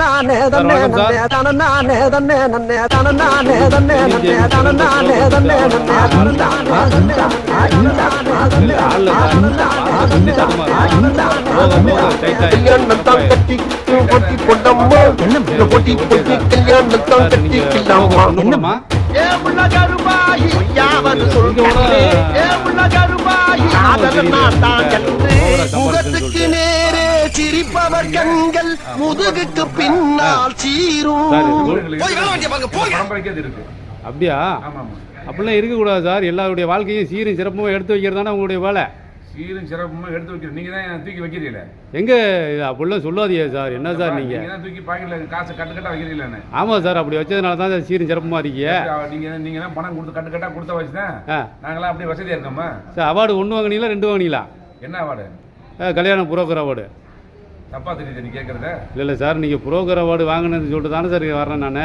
தனநானே தன்னே நன்னே தனநானே தன்னே நன்னே தனநானே தன்னே நன்னே தனநானே தன்னே நன்னே கல்யாணம் தான் கட்டி பொட்டி பொண்டம்மா இந்த பொட்டி பொட்டி கல்யாணம் தான் கட்டிக்கலாமா என்னம்மா ஏ உள்ள யாவது ஏ உள்ள தான் சிரிப்பவர் கண்கள் முதுகுக்கு பின்னால் சீரும். அப்படியா? அப்படிலாம் இருக்கக்கூடாது சார். எல்லாருடைய வாழ்க்கையும் சீரும் சிறப்பும் எடுத்து வைக்கிறது தானே உங்களுடைய வேலை. சீரும் சிறப்புமா எடுத்து வைக்கிறேன். நீங்க தான் தூக்கி வைக்கிறீங்களே? எங்கே அப்படிலாம் சொல்லாதீங்க சார். என்ன சார் நீங்க? நீங்கள் தான் தூக்கி பாக்கெட்ல காசு கட்டு கட்டா வைக்கிறீங்களே ஆமாம் சார். அப்படி வச்சதுனால தான் சார் சீரும் சிறப்புமா இருக்கீங்க. நீங்க நீங்க தான் பணம் கொடுத்து கட்டு கட்டா கொடுத்த வச்சுதான் ஆ. நாங்களாம் அப்படியே வசதியா இருக்கோமா? சார் அவார்டு ஒன்று வாங்கினீங்களா ரெண்டு வாங்கினீங்களா? என்ன அவார்டு? ஆ, கல்யாண புரோக்கர் அவார்டு. தப்பா தெரியுது நீ கேட்கறத இல்லை இல்லை சார் நீங்கள் புரோக்கர் அவார்டு வாங்கினது சொல்லிட்டு தானே சார் வரேன் நான்.